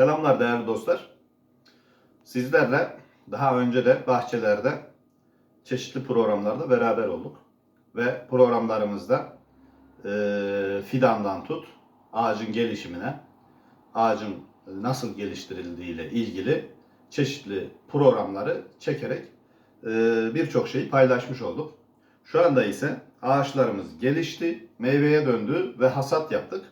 Selamlar değerli dostlar. Sizlerle daha önce de bahçelerde çeşitli programlarda beraber olduk. Ve programlarımızda e, fidandan tut, ağacın gelişimine, ağacın nasıl geliştirildiği ile ilgili çeşitli programları çekerek e, birçok şeyi paylaşmış olduk. Şu anda ise ağaçlarımız gelişti, meyveye döndü ve hasat yaptık.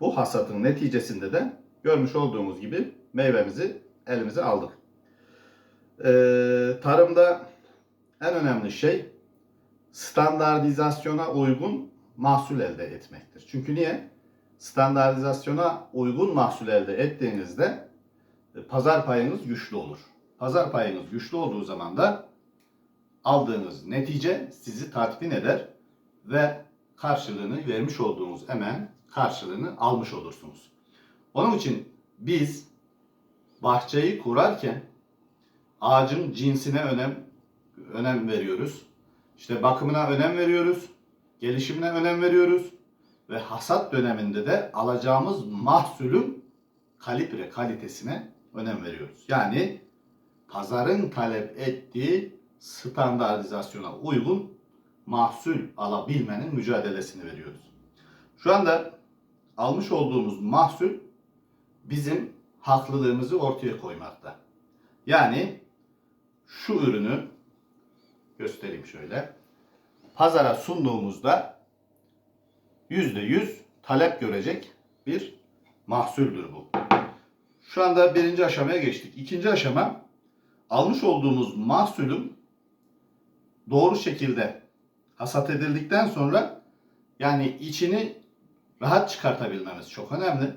Bu hasatın neticesinde de görmüş olduğumuz gibi meyvemizi elimize aldık. Ee, tarımda en önemli şey standartizasyona uygun mahsul elde etmektir. Çünkü niye? Standartizasyona uygun mahsul elde ettiğinizde e, pazar payınız güçlü olur. Pazar payınız güçlü olduğu zaman da aldığınız netice sizi tatmin eder ve karşılığını vermiş olduğunuz emeğin karşılığını almış olursunuz. Onun için biz bahçeyi kurarken ağacın cinsine önem önem veriyoruz. İşte bakımına önem veriyoruz. Gelişimine önem veriyoruz. Ve hasat döneminde de alacağımız mahsulün kalibre kalitesine önem veriyoruz. Yani pazarın talep ettiği standartizasyona uygun mahsul alabilmenin mücadelesini veriyoruz. Şu anda almış olduğumuz mahsul bizim haklılığımızı ortaya koymakta. Yani şu ürünü göstereyim şöyle. Pazara sunduğumuzda %100 talep görecek bir mahsuldür bu. Şu anda birinci aşamaya geçtik. İkinci aşama almış olduğumuz mahsulün doğru şekilde hasat edildikten sonra yani içini rahat çıkartabilmemiz çok önemli.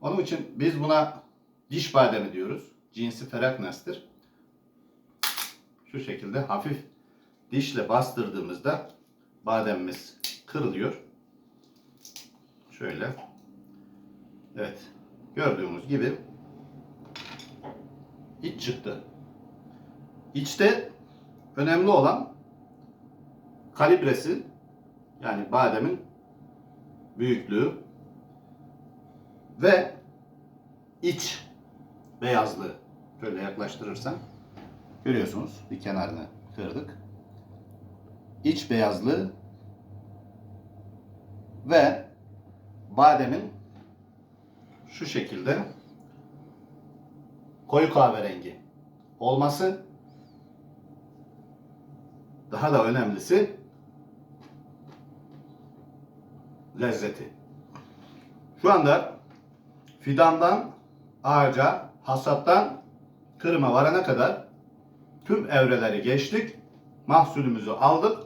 Onun için biz buna diş bademi diyoruz. Cinsi Feraknas'tır. Şu şekilde hafif dişle bastırdığımızda bademimiz kırılıyor. Şöyle. Evet. Gördüğümüz gibi iç çıktı. İçte önemli olan kalibresi yani bademin büyüklüğü ve iç beyazlığı. Şöyle yaklaştırırsam görüyorsunuz bir kenarını kırdık. İç beyazlığı ve bademin şu şekilde koyu kahverengi olması daha da önemlisi lezzeti. Şu anda fidandan ağaca, hasattan kırıma varana kadar tüm evreleri geçtik. Mahsulümüzü aldık.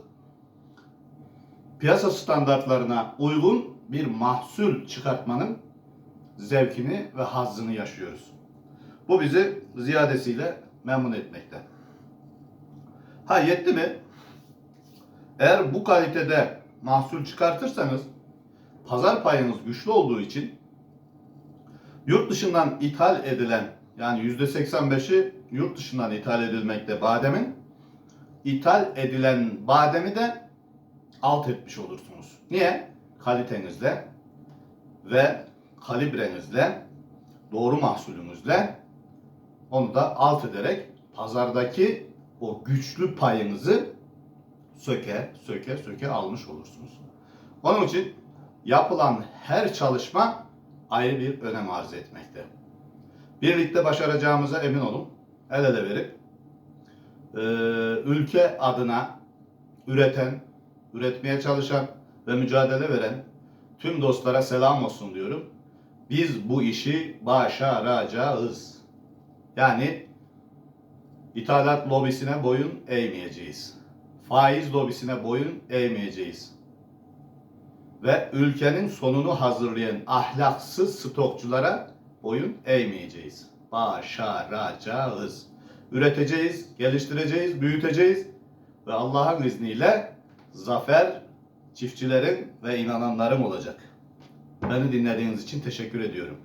Piyasa standartlarına uygun bir mahsul çıkartmanın zevkini ve hazzını yaşıyoruz. Bu bizi ziyadesiyle memnun etmekte. Ha yetti mi? Eğer bu kalitede mahsul çıkartırsanız pazar payınız güçlü olduğu için yurt dışından ithal edilen yani %85'i yurt dışından ithal edilmekte bademin ithal edilen bademi de alt etmiş olursunuz. Niye? Kalitenizle ve kalibrenizle doğru mahsulünüzle onu da alt ederek pazardaki o güçlü payınızı söke söke söke almış olursunuz. Onun için yapılan her çalışma ayrı bir önem arz etmekte. Birlikte başaracağımıza emin olun. El ele verip e, ülke adına üreten, üretmeye çalışan ve mücadele veren tüm dostlara selam olsun diyorum. Biz bu işi başaracağız. Yani ithalat lobisine boyun eğmeyeceğiz. Faiz lobisine boyun eğmeyeceğiz ve ülkenin sonunu hazırlayan ahlaksız stokçulara boyun eğmeyeceğiz. Başaracağız. Üreteceğiz, geliştireceğiz, büyüteceğiz ve Allah'ın izniyle zafer çiftçilerin ve inananların olacak. Beni dinlediğiniz için teşekkür ediyorum.